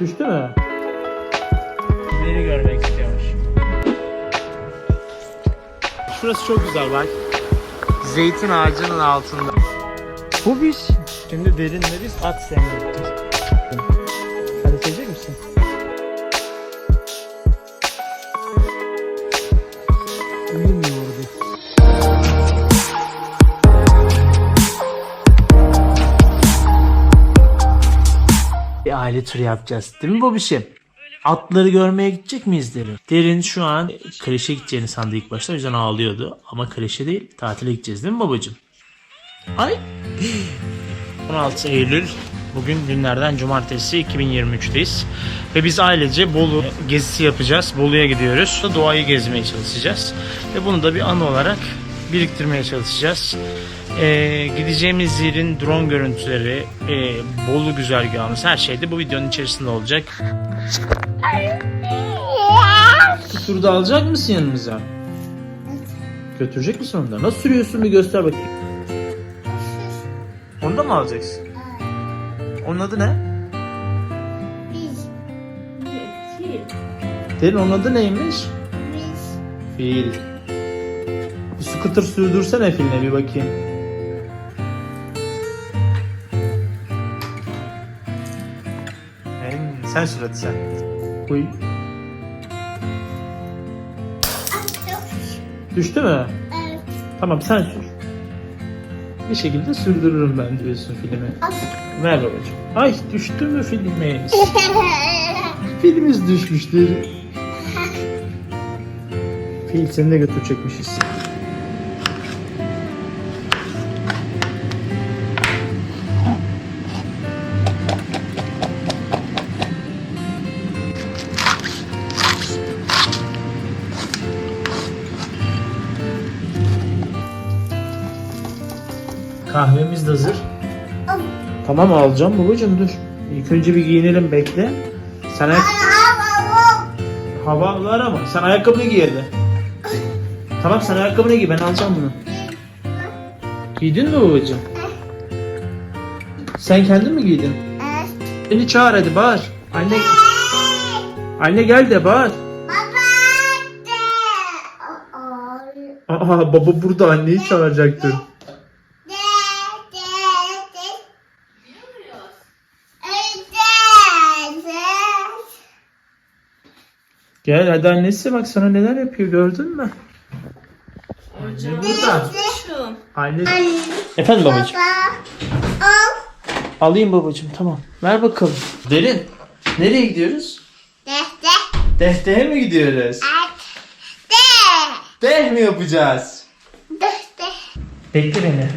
Düştü mü? Biri görmek istiyormuş. Şurası çok güzel bak. Zeytin ağacının altında. Bu biz. Şimdi derinle biz at sevmeye Aile turu yapacağız. Değil mi babişim? Atları görmeye gidecek miyiz Derin? Derin şu an kreşe gideceğini sandı ilk başta o yüzden ağlıyordu. Ama kreşe değil tatile gideceğiz değil mi babacığım? Ay. 16 Eylül bugün günlerden cumartesi 2023'teyiz. Ve biz ailece Bolu gezisi yapacağız. Bolu'ya gidiyoruz. Doğayı gezmeye çalışacağız. Ve bunu da bir an olarak biriktirmeye çalışacağız. Ee, gideceğimiz yerin drone görüntüleri, e, Bolu güzergahımız her şey de bu videonun içerisinde olacak. Kusuru da alacak mısın yanımıza? Götürecek misin onu da? Nasıl sürüyorsun bir göster bakayım. Onu da mı alacaksın? Onun adı ne? Derin onun adı neymiş? Fil. Bir scooter sürdürsene filine bir bakayım. Sen sür hadi sen. Uy. Düştü mü? Evet. Tamam sen sür. Bir şekilde sürdürürüm ben diyorsun filmi. Ver babacığım. Ay düştü mü filmimiz? Filmimiz düşmüştür. Fil seni de götürecekmişiz. Tamam alacağım babacığım dur. İlk önce bir giyinelim bekle. Sen ayak... Hava var ama sen ayakkabını giy hadi. Tamam sen ayakkabını giy ben alacağım bunu. Giydin mi babacığım? Sen kendin mi giydin? Beni çağır hadi bağır. Anne Anne gel de bağır. Aa baba burada anneyi çağıracaktır. Gel hadi annesi bak sana neler yapıyor gördün mü? Anne burada. Anne. Efendim babacığım. Alayım babacığım tamam. Ver bakalım. Derin. Nereye gidiyoruz? Dehte'ye mi gidiyoruz? Deh mi yapacağız? Bekle beni.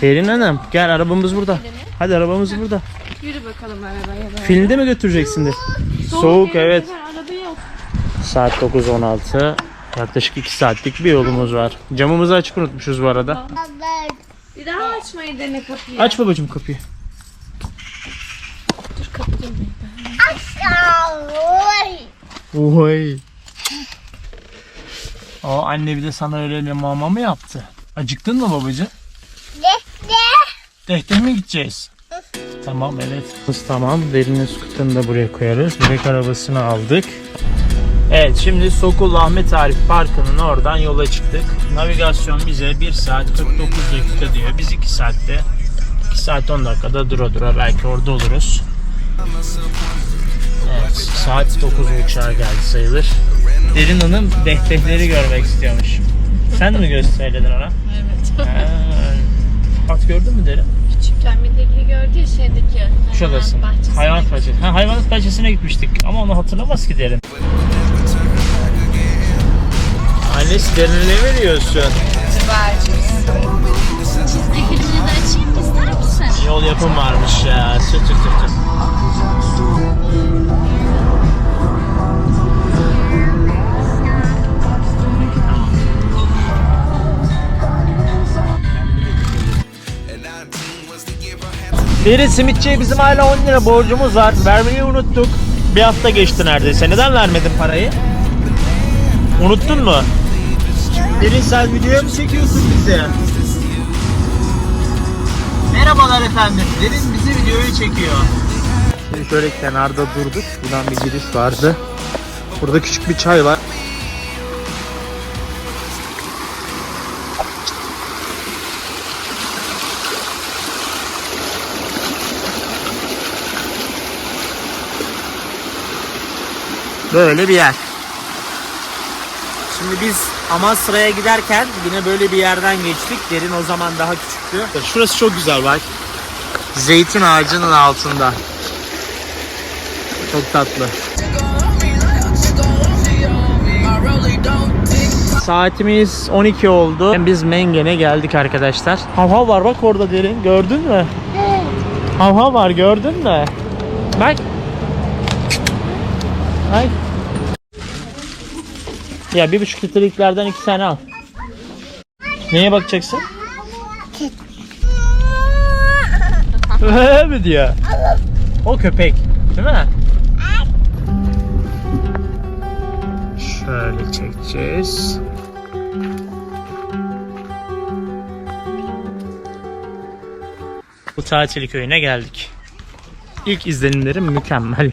Derin Hanım gel arabamız burada. Hadi arabamız burada. Yürü bakalım arabaya. böyle. Filmde mi götüreceksin de? Soğuk, yani, evet. Araba yok. Saat 9.16. Yaklaşık 2 saatlik bir yolumuz var. Camımızı açık unutmuşuz bu arada. Bir daha açmayı dene kapıyı. Aç babacığım kapıyı. Dur kapıyı. Oy. O anne bir de sana öyle bir mama mı yaptı? Acıktın mı babacığım? Dehte mi gideceğiz? Tamam evet. Tamam derinin skuterını da buraya koyarız. Bebek arabasını aldık. Evet şimdi Sokul Ahmet Arif Parkı'nın oradan yola çıktık. Navigasyon bize 1 saat 49 dakika diyor. Biz 2 saatte 2 saat 10 dakikada dura dura belki orada oluruz. Evet saat 9.30'a geldi sayılır. Derin Hanım dehtehleri görmek istiyormuş. Sen mi gösterdin ona? Evet. Ha. At gördün mü Derin? Küçükken milletli gördü ya şeydeki. Kuşadası. hayvanat bahçesi. Hayvanat bahçesi. Ha, hayvanat bahçesine gitmiştik ama onu hatırlamaz ki Derin. Annesi Derin'e ne veriyorsun? Çizgi filmini de açayım mı ister misin? Yol yapım varmış ya. Tüh tüh tüh tüh. Derin simitçiye bizim hala 10 lira borcumuz var. Vermeyi unuttuk. Bir hafta geçti neredeyse. Neden vermedin parayı? Unuttun mu? Derin sen videoya mı çekiyorsun bizi? Merhaba Merhabalar efendim. Derin bizi videoyu çekiyor. Şimdi şöyle kenarda durduk. Buradan bir giriş vardı. Burada küçük bir çay var. Böyle bir yer. Şimdi biz Amasra'ya giderken yine böyle bir yerden geçtik. Derin o zaman daha küçüktü. Şurası çok güzel bak. Zeytin ağacının altında. Çok tatlı. Saatimiz 12 oldu. Biz Mengen'e geldik arkadaşlar. Havha var bak orada derin. Gördün mü? Havha var gördün mü? Bak. Bak. Ya bir buçuk litreliklerden iki tane al. Neye bakacaksın? Öyle mi diyor? O köpek değil mi? Şöyle çekeceğiz. Bu tatil köyüne geldik. İlk izlenimlerim mükemmel.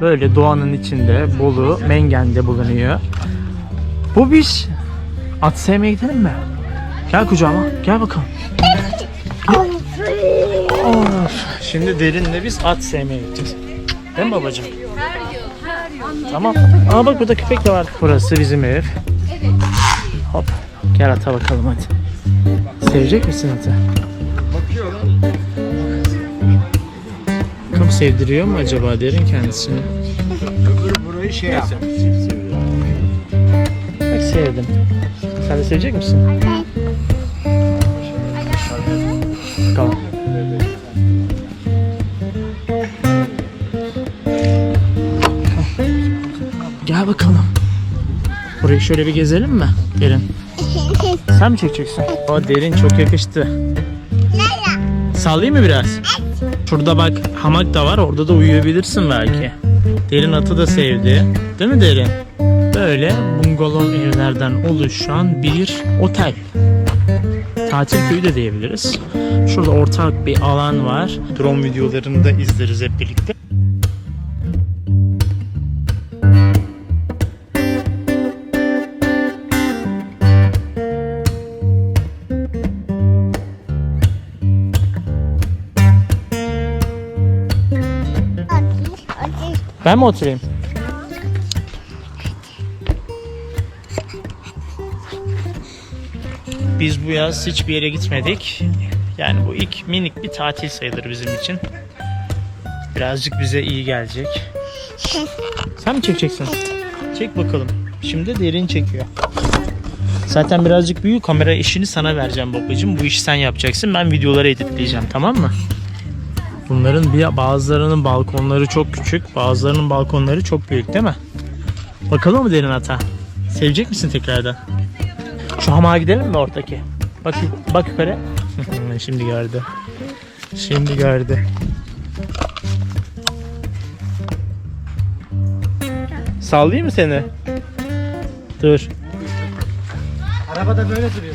Böyle doğanın içinde Bolu, Mengen'de bulunuyor. Bu biz at sevmeye gidelim mi? Gel kucağıma, gel bakalım. Of. Şimdi derinle biz at sevmeye gideceğiz. Değil mi babacığım? Her yıl, her yıl. Tamam. Aa bak burada köpek de var. Burası bizim ev. Hop. Gel ata bakalım hadi. Sevecek misin atı? Bakıyorum. Bakalım sevdiriyor mu acaba derin kendisini? Burayı şey yap. Sevdim. Sen de sevecek misin? Tamam. Gel bakalım. Burayı şöyle bir gezelim mi? Derin. Sen mi çekeceksin? O derin çok yakıştı. Sallayayım mı biraz? Şurada bak hamak da var. Orada da uyuyabilirsin belki. Derin atı da sevdi. Değil mi Derin? Böyle bungalov evlerden oluşan bir otel. Tatil köyü de diyebiliriz. Şurada ortak bir alan var. Drone videolarını da izleriz hep birlikte. Ben mi oturayım? Biz bu yaz hiçbir yere gitmedik. Yani bu ilk minik bir tatil sayılır bizim için. Birazcık bize iyi gelecek. Sen mi çekeceksin? Çek bakalım. Şimdi derin çekiyor. Zaten birazcık büyük kamera işini sana vereceğim babacığım. Bu işi sen yapacaksın. Ben videoları editleyeceğim tamam mı? Bunların bir bazılarının balkonları çok küçük, bazılarının balkonları çok büyük değil mi? Bakalım mı derin ata? Sevecek misin tekrardan? Şu hamağa gidelim mi ortaki? Bak, bak yukarı. Şimdi gördü. Şimdi gördü. Sallayayım mı seni? Dur. Arabada böyle duruyor.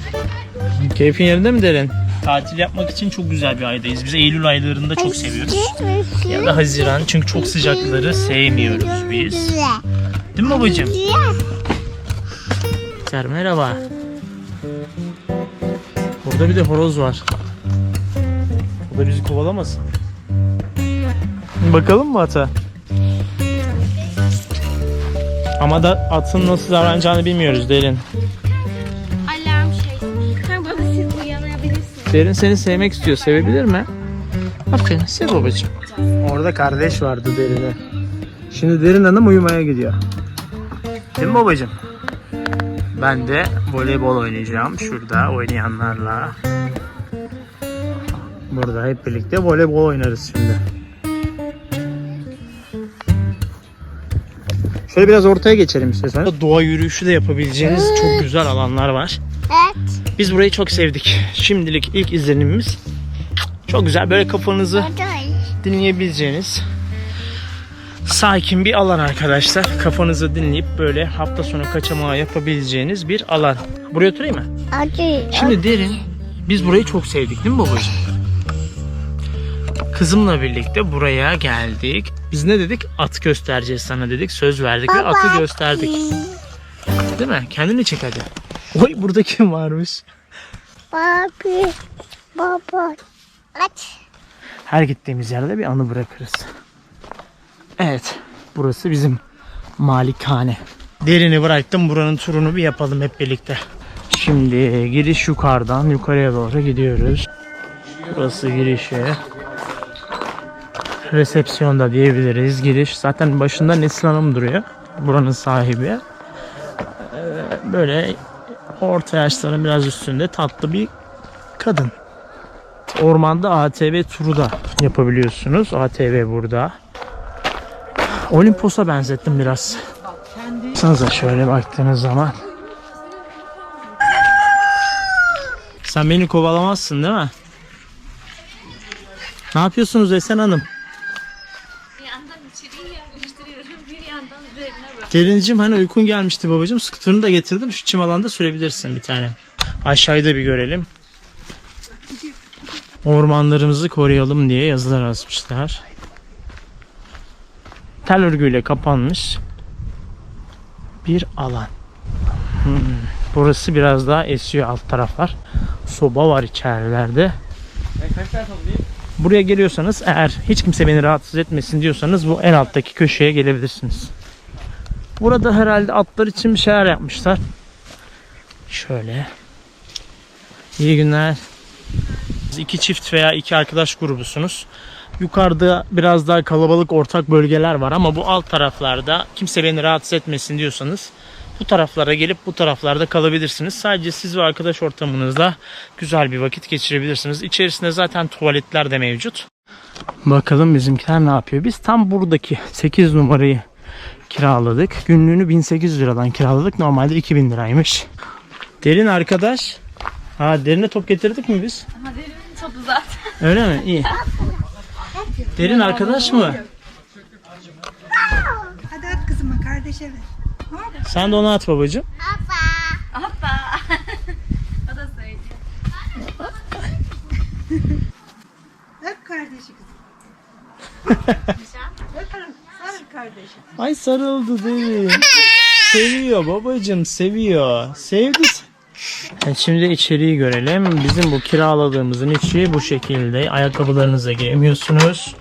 Keyfin yerinde mi derin? Tatil yapmak için çok güzel bir aydayız. Biz Eylül aylarında çok seviyoruz. Ya da Haziran çünkü çok sıcakları sevmiyoruz biz. Değil mi babacığım? Merhaba. Burada bir de horoz var. O da bizi kovalamasın. Bakalım mı ata? Ama da atın nasıl davranacağını bilmiyoruz derin. Alarm şey. Ha baba siz uyanabilirsiniz. Derin seni sevmek istiyor. Sevebilir mi? Aferin. Sev babacığım. Orada kardeş vardı Derin'e. Şimdi Derin Hanım uyumaya gidiyor. Değil mi babacığım? Ben de voleybol oynayacağım. Şurada oynayanlarla. Burada hep birlikte voleybol oynarız şimdi. Şöyle biraz ortaya geçelim istiyorsan. Doğa yürüyüşü de yapabileceğiniz çok güzel alanlar var. Evet. Biz burayı çok sevdik. Şimdilik ilk izlenimimiz çok güzel. Böyle kafanızı dinleyebileceğiniz sakin bir alan arkadaşlar. Kafanızı dinleyip böyle hafta sonu kaçamağı yapabileceğiniz bir alan. Buraya oturayım mı? Acı. Şimdi derin biz burayı çok sevdik değil mi babacığım? Kızımla birlikte buraya geldik. Biz ne dedik? At göstereceğiz sana dedik. Söz verdik ve atı gösterdik. Değil mi? Kendini çek hadi. Oy burada kim varmış? Papi. Baba. Aç. Her gittiğimiz yerde bir anı bırakırız. Evet. Burası bizim malikane. Derini bıraktım. Buranın turunu bir yapalım hep birlikte. Şimdi giriş yukarıdan yukarıya doğru gidiyoruz. Burası girişi. Resepsiyonda diyebiliriz. Giriş. Zaten başında Nesin Hanım duruyor. Buranın sahibi. Ee, Böyle orta yaşların biraz üstünde tatlı bir kadın. Ormanda ATV turu da yapabiliyorsunuz. ATV burada. Olimpos'a benzettim biraz. Baksanıza şöyle baktığınız zaman. Sen beni kovalamazsın değil mi? Ne yapıyorsunuz Esen Hanım? Bir yandan içeriği yerleştiriyorum. Bir yandan üzerine bak. Derincim hani uykun gelmişti babacığım. Skuterını da getirdim. Şu çim alanda sürebilirsin bir tane. Aşağıda bir görelim. Ormanlarımızı koruyalım diye yazılar asmışlar. Tel örgüyle kapanmış bir alan. Hmm, Burası biraz daha esiyor alt taraflar. Soba var içerilerde. Buraya geliyorsanız eğer hiç kimse beni rahatsız etmesin diyorsanız bu en alttaki köşeye gelebilirsiniz. Burada herhalde atlar için bir şeyler yapmışlar. Şöyle. İyi günler. İki çift veya iki arkadaş grubusunuz. Yukarıda biraz daha kalabalık ortak bölgeler var ama bu alt taraflarda kimse beni rahatsız etmesin diyorsanız bu taraflara gelip bu taraflarda kalabilirsiniz. Sadece siz ve arkadaş ortamınızda güzel bir vakit geçirebilirsiniz. İçerisinde zaten tuvaletler de mevcut. Bakalım bizimkiler ne yapıyor? Biz tam buradaki 8 numarayı kiraladık. Günlüğünü 1800 liradan kiraladık. Normalde 2000 liraymış. Derin arkadaş. Ha derine top getirdik mi biz? Ama derimin topu zaten. Öyle mi? İyi. Derin arkadaş mı? Hadi at kızıma kardeşe ver. Sen de ona at babacığım. Hoppa. o da söylüyor. Öp kardeşi kızım. Öp sarıl kardeşi. Ay sarıldı derin. Seviyor babacığım seviyor. Sevdi. Şimdi içeriği görelim. Bizim bu kiraladığımızın içi bu şekilde. Ayakkabılarınızla giremiyorsunuz.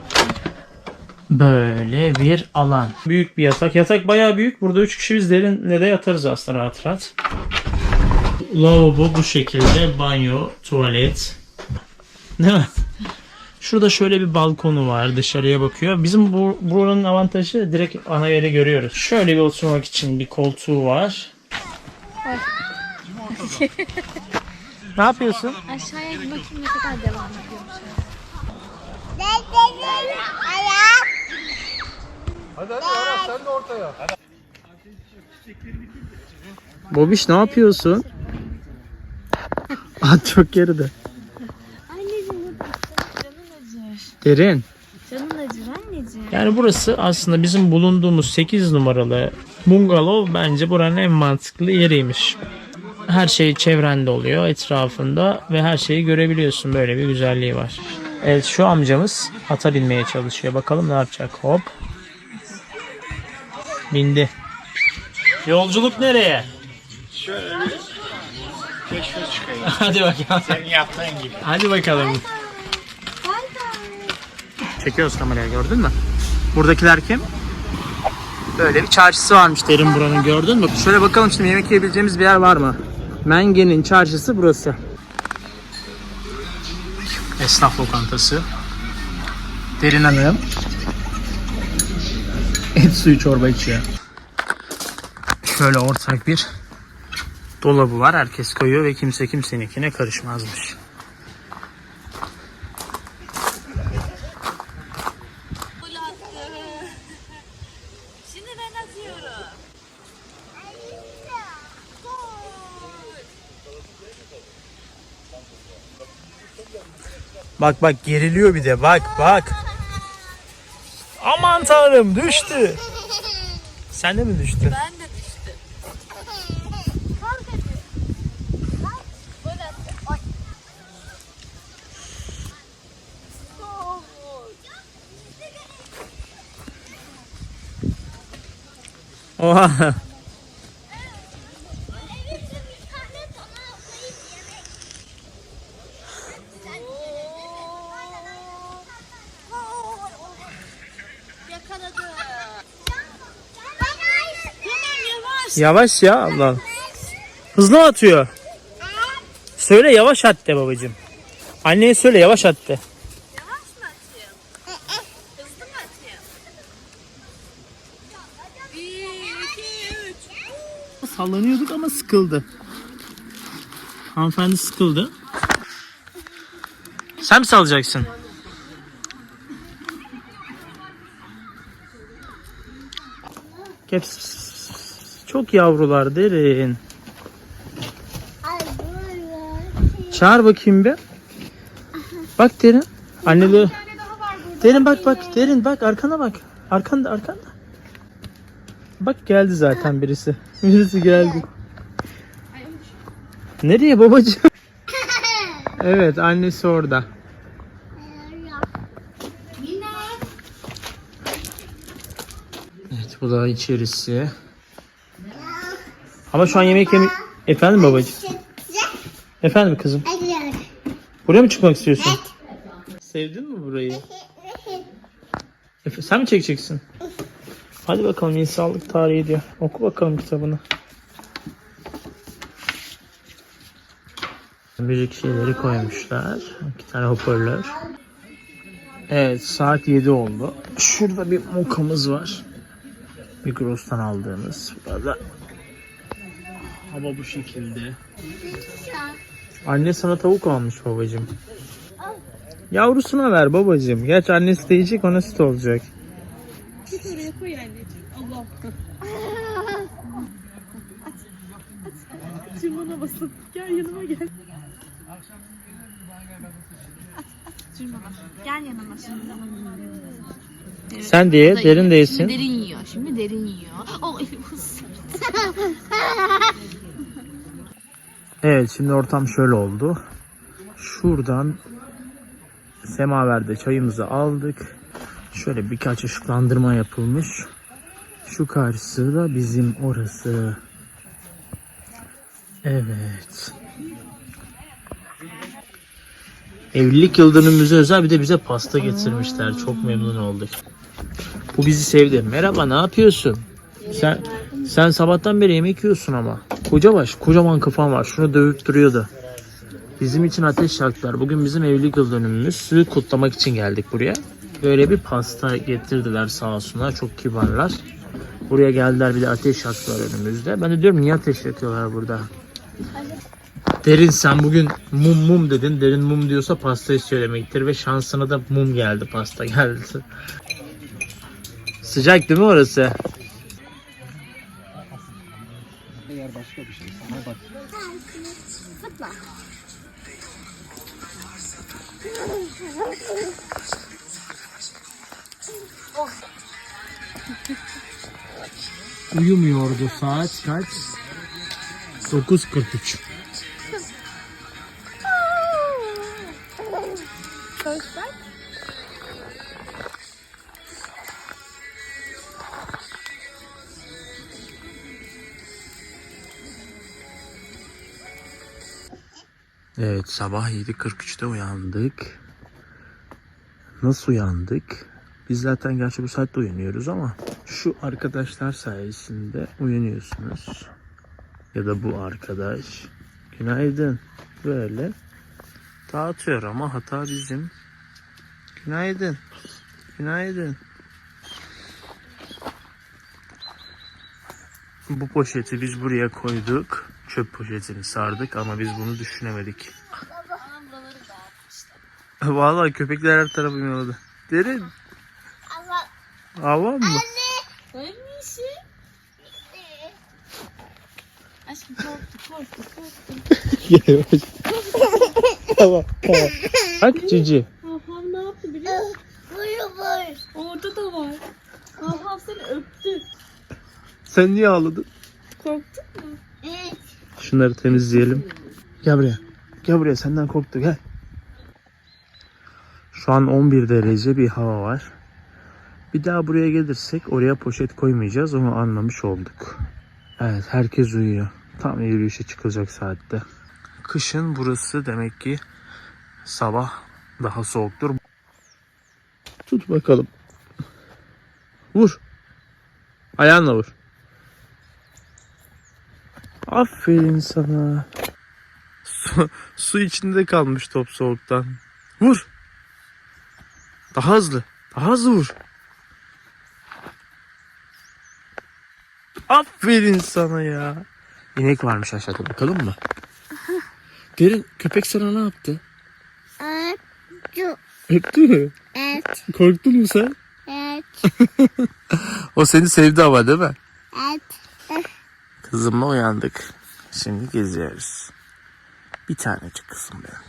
Böyle bir alan. Büyük bir yatak. Yatak bayağı büyük. Burada 3 kişi biz derinle de yatarız aslında rahat rahat. Lavabo bu şekilde. Banyo, tuvalet. Değil mi? Şurada şöyle bir balkonu var. Dışarıya bakıyor. Bizim bu, buranın avantajı direkt ana yeri görüyoruz. Şöyle bir oturmak için bir koltuğu var. Ne yapıyorsun? Aşağıya bir bakayım ne kadar devam ediyormuş. Bobiş ne yapıyorsun? At çok geride. Anneciğim canın acır. Derin. Canın acır anneciğim. Yani burası aslında bizim bulunduğumuz 8 numaralı bungalov bence buranın en mantıklı yeriymiş. Her şey çevrende oluyor etrafında ve her şeyi görebiliyorsun. Böyle bir güzelliği var. Evet şu amcamız ata binmeye çalışıyor. Bakalım ne yapacak. Hop. Bindi. Yolculuk nereye? Keşfe çıkayım. Hadi bakalım. Senin yaptığın gibi. Hadi bakalım. Çekiyoruz kameraya gördün mü? Buradakiler kim? Böyle bir çarşısı varmış derin buranın gördün mü? Şöyle bakalım şimdi yemek yiyebileceğimiz bir yer var mı? Mengen'in çarşısı burası. Esnaf lokantası. Derin Hanım. Et suyu çorba içiyor. Şöyle ortak bir dolabı var. Herkes koyuyor ve kimse kimseninkine karışmazmış. Bak bak geriliyor bir de bak bak. Aman tanrım düştü. Sen de mi düştün? Ben de düştüm. Oha. Yavaş ya Allah. Allah. Hızlı atıyor? Söyle yavaş at de babacığım. Anneye söyle yavaş at de. Yavaş mı atayım? Hızlı mı atayım? Bir, iki, üç. Sallanıyorduk ama sıkıldı. Hanımefendi sıkıldı. Sen mi salacaksın? Caps. Çok yavrular derin. Böyle. Çağır bakayım bir. Bak derin. Anneleri. Derin bak bak. Derin bak arkana bak. Arkanda arkanda. Bak geldi zaten birisi. Birisi geldi. Nereye babacığım? Evet annesi orada. Evet bu da içerisi. Ama şu an yemek yemi... Efendim babacığım? Efendim kızım? Buraya mı çıkmak istiyorsun? Sevdin mi burayı? Efe, sen mi çekeceksin? Hadi bakalım insanlık tarihi diyor. Oku bakalım kitabını. Müzik şeyleri koymuşlar. İki tane hoparlör. Evet saat 7 oldu. Şurada bir mokamız var. Migros'tan aldığımız. Burada hava bu şekilde. Anne sana tavuk almış babacığım. Yavrusuna ver babacığım. Gerçi annesi de yiyecek ona süt olacak. Oraya koy anneciğim. Allah. Şimdi bana basın. Gel yanıma gel. Gel yanıma şimdi. Evet, Sen diye derin değilsin. Şimdi derin yiyor. Şimdi derin yiyor. Oh Evet şimdi ortam şöyle oldu. Şuradan semaverde çayımızı aldık. Şöyle birkaç ışıklandırma yapılmış. Şu karşısı da bizim orası. Evet. Evlilik yıl dönümümüze özel bir de bize pasta getirmişler. Çok memnun olduk. Bu bizi sevdi. Merhaba ne yapıyorsun? Sen sen sabahtan beri yemek yiyorsun ama. Koca baş, kocaman kafan var. Şunu dövüp duruyordu. Bizim için ateş yaktılar. Bugün bizim evlilik yıl dönümümüzü kutlamak için geldik buraya. Böyle bir pasta getirdiler sağ olsunlar. Çok kibarlar. Buraya geldiler bir de ateş yaktılar önümüzde. Ben de diyorum niye ateş yakıyorlar burada? Derin sen bugün mum mum dedin. Derin mum diyorsa pasta istiyor demektir. Ve şansına da mum geldi pasta geldi. Sıcak değil mi orası? Uyumuyordu saat kaç? 9.43. Evet sabah 7.43'te uyandık. Nasıl uyandık? Biz zaten gerçi bu saatte uyanıyoruz ama şu arkadaşlar sayesinde uyanıyorsunuz. Ya da bu arkadaş. Günaydın. Böyle dağıtıyor ama hata bizim. Günaydın. Günaydın. Bu poşeti biz buraya koyduk. Çöp poşetini sardık ama biz bunu düşünemedik. Vallahi köpekler her tarafı yaladı. Derin. Hava mı? Annesi. Aşkım korktu korktu korktu. tamam tamam. Bak cici. Hav ne yaptı biliyor musun? buyur buyur. Orada da var. Hav seni öptü. Sen niye ağladın? Şunları temizleyelim. Gel buraya. Gel buraya senden korktu gel. Şu an 11 derece bir hava var. Bir daha buraya gelirsek oraya poşet koymayacağız onu anlamış olduk. Evet herkes uyuyor. Tam yürüyüşe çıkılacak saatte. Kışın burası demek ki sabah daha soğuktur. Tut bakalım. Vur. Ayağınla vur. Aferin sana. Su, su içinde kalmış top soğuktan. Vur. Daha hızlı. Daha hızlı vur. Aferin sana ya. İnek varmış aşağıda bakalım mı? Derin köpek sana ne yaptı? Şu- Öptü mü? Evet. Korktun mu sen? Evet. O seni sevdi ama değil mi? Evet. Kızımla uyandık. Şimdi geziyoruz. Bir tanecik kızım benim.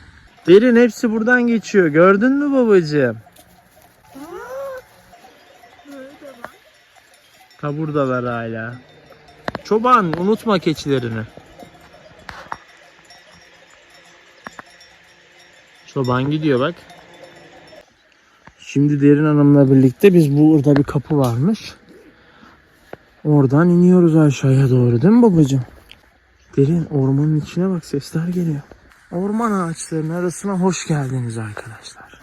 Derin hepsi buradan geçiyor. Gördün mü babacığım? Ha buradalar hala. Çoban unutma keçilerini. Çoban gidiyor bak. Şimdi Derin Hanım'la birlikte biz burada bir kapı varmış. Oradan iniyoruz aşağıya doğru değil mi babacığım? Derin ormanın içine bak sesler geliyor. Orman ağaçlarının arasına hoş geldiniz arkadaşlar.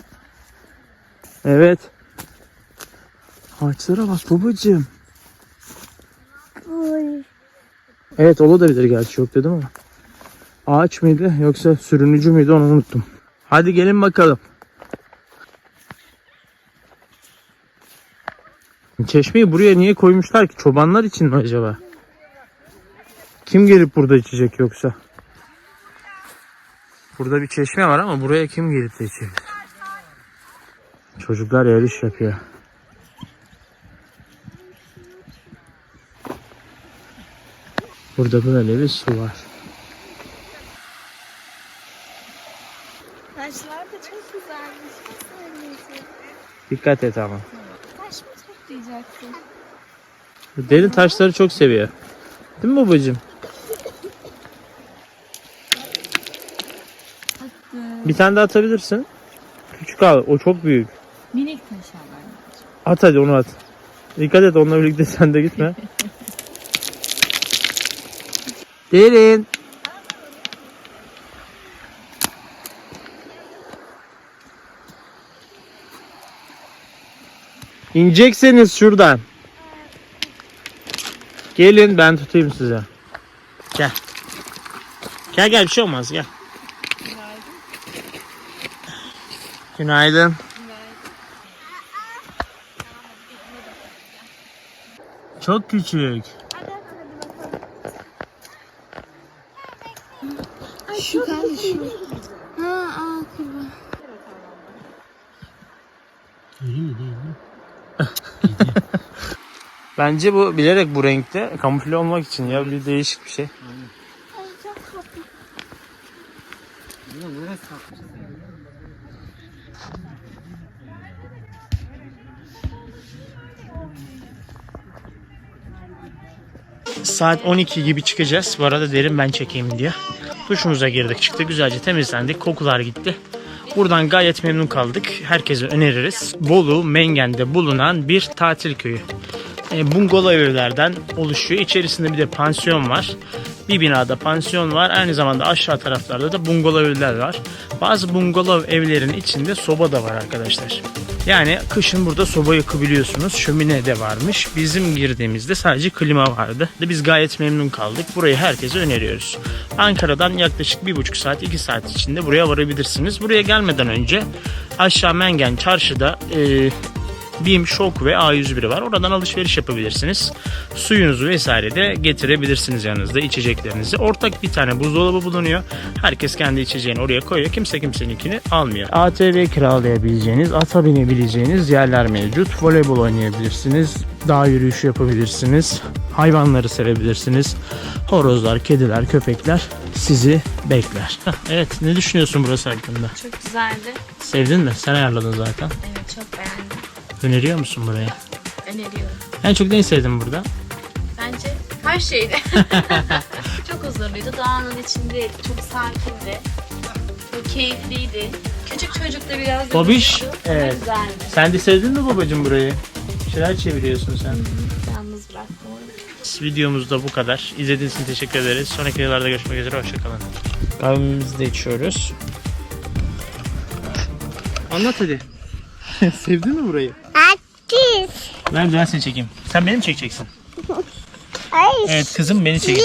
Evet. Ağaçlara bak babacığım. Evet olabilir gerçi yok dedim ama. Ağaç mıydı yoksa sürünücü müydü onu unuttum. Hadi gelin bakalım. Çeşmeyi buraya niye koymuşlar ki? Çobanlar için mi acaba? Kim gelip burada içecek yoksa? Burada bir çeşme var ama buraya kim gelip de içecek? Çocuklar yarış yapıyor. Burada böyle bir su var. Taşlar da çok güzelmiş. Dikkat et ama. Taş mı toplayacaksın? Derin taşları çok seviyor. Değil mi babacığım? Bir tane daha atabilirsin. Küçük al. O çok büyük. Minik taş ama. At hadi onu at. Dikkat et onunla birlikte sen de gitme. Derin. İnecekseniz şuradan. Gelin ben tutayım size. Gel. Gel gel bir şey olmaz gel. Günaydın. Çok küçük. Şu kaldı şu. Ha, aa, kurban. Bence bu bilerek bu renkte kamufle olmak için ya bir değişik bir şey. Saat 12 gibi çıkacağız. Bu arada derin ben çekeyim diye. Duşumuza girdik çıktık. Güzelce temizlendik. Kokular gitti. Buradan gayet memnun kaldık. Herkese öneririz. Bolu, Mengen'de bulunan bir tatil köyü. E, bungalov evlerden oluşuyor. İçerisinde bir de pansiyon var. Bir binada pansiyon var. Aynı zamanda aşağı taraflarda da bungalov evler var. Bazı bungalov evlerin içinde soba da var arkadaşlar. Yani kışın burada soba yakabiliyorsunuz. Şömine de varmış. Bizim girdiğimizde sadece klima vardı. Biz gayet memnun kaldık. Burayı herkese öneriyoruz. Ankara'dan yaklaşık 1,5 saat 2 saat içinde buraya varabilirsiniz. Buraya gelmeden önce aşağı Mengen çarşıda e, BİM, Şok ve A101 var. Oradan alışveriş yapabilirsiniz. Suyunuzu vesaire de getirebilirsiniz yanınızda içeceklerinizi. Ortak bir tane buzdolabı bulunuyor. Herkes kendi içeceğini oraya koyuyor. Kimse kimseninkini almıyor. ATV kiralayabileceğiniz, ata binebileceğiniz yerler mevcut. Voleybol oynayabilirsiniz. Dağ yürüyüşü yapabilirsiniz. Hayvanları sevebilirsiniz. Horozlar, kediler, köpekler sizi bekler. Evet ne düşünüyorsun burası hakkında? Çok güzeldi. Sevdin mi? Sen ayarladın zaten. Evet çok beğendim. Öneriyor musun burayı? Öneriyorum. En çok neyi sevdin burada? Bence her şeyde. çok huzurluydu. Doğanın içinde çok sakindi. Çok keyifliydi. Küçük çocuk da biraz Babiş, yorulmuştu ama evet. güzeldi. Sen de sevdin mi babacığım burayı? Bir şeyler çeviriyorsun sen. Yalnız bırakma onu. Videomuz da bu kadar. İzlediğiniz için teşekkür ederiz. Sonraki videolarda görüşmek üzere. Hoşçakalın. Kahvemizi de içiyoruz. Anlat hadi. Sevdin mi burayı? Aktif. Ver ben seni çekeyim. Sen beni mi çekeceksin? Ay. Evet kızım beni çek.